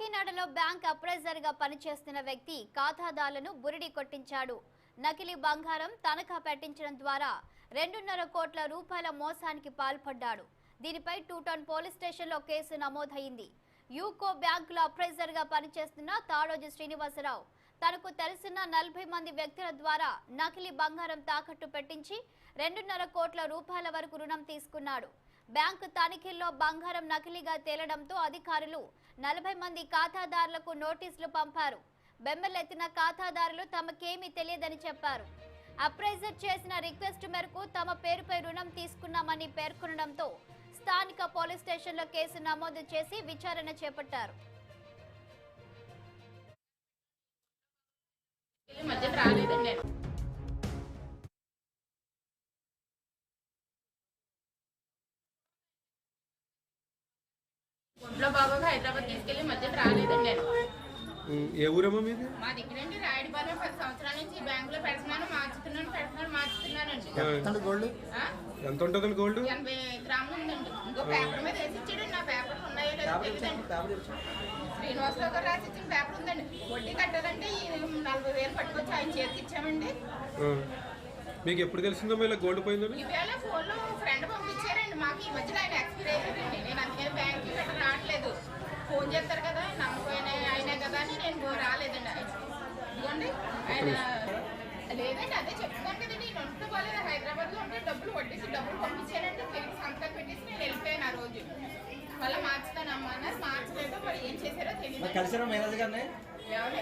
కాకినాడలో బ్యాంక్ అప్రైజర్గా పనిచేస్తున్న వ్యక్తి ఖాతాదారులను బురిడి కొట్టించాడు. నకిలీ బంగారం తనఖా పెట్టించడం ద్వారా రెండున్నర కోట్ల రూపాయల మోసానికి పాల్పడ్డాడు. దీనిపై టూ టౌన్ పోలీస్ స్టేషన్లో కేసు నమోదైంది యూకో బ్యాంకులో అప్రైజర్గా పనిచేస్తున్న తాడోజు శ్రీనివాసరావు తనకు తెలిసిన నలభై మంది వ్యక్తుల ద్వారా నకిలీ బంగారం తాకట్టు పెట్టించి రెండున్నర కోట్ల రూపాయల వరకు రుణం తీసుకున్నాడు. బ్యాంకు తనిఖీల్లో బంగారం నకిలీగా తేలడంతో అధికారులు నలభై మంది ఖాతాదారులకు నోటీసులు పంపారు. బెంబెలెత్తిన ఖాతాదారులు తమకేమీ తెలియదని చెప్పారు. అప్రైజర్ చేసిన రిక్వెస్ట్ మేరకు తమ పేరుపై రుణం తీసుకున్నామని పేర్కొనడంతో స్థానిక పోలీస్ స్టేషన్లో కేసు నమోదు చేసి విచారణ చేపట్టారు. మధ్య రాలేదండి. నేను ఒంట్లో బాబాకి హైదరాబాద్ తీసుకెళ్ళి మధ్య రాలేదండి నేను. ఏ ఊరమ్మా మీది? మా దగ్గరండి రాయడిపాలెం పది సంవత్సరాల నుంచి ఈ బ్యాంకులో పెడుతున్నాను మార్చుతున్నాను పెడుతున్నాను మార్చుతున్నానండి. గోల్డ్? ఎంత ఉంటుందండి గోల్డ్ ఎనభై గ్రాములు ఉందండి. ఇంకో పేపర్ మీద వేసి ఇచ్చాడండి నా పేపర్ ఉన్నాయో లేదో తెలియదండి శ్రీనివాసరావు గారు రాసి ఇచ్చిన పేపర్ ఉందండి. వడ్డీ కట్టాలంటే ఈ నలభై వేలు పట్టుకొచ్చి ఆయన చేతికి ఇచ్చామండి. మీకు ఎప్పుడు తెలిసిందమ్మా ఇలా గోల్డ్ పోయిందని? ఈవేళ ఫోన్లో ఫ్రెండ్ పంపించారండి. మాకు ఈ మధ్యన ఆయన ఫోన్ చేస్తారు కదా నమ్మకమైన ఆయనే కదా అని నేను రాలేదండి ఇదిగోండి ఆయన లేదండి అదే చెప్తున్నాను కదండి నేను ఉంటూ పోలేదు. హైదరాబాద్లో ఉంటే డబ్బులు వడ్డీకి డబ్బులు పంపించారండి తిరిగి సంతకం పెట్టేసి నేను వెళ్ళిపోయాను ఆ రోజు. మళ్ళీ మార్చుతానమ్మా అన్నారు. మార్చలేదు మరి ఏం చేశారో తెలియదు. కలిసారా మేనేజర్ గారిని? ఎవరు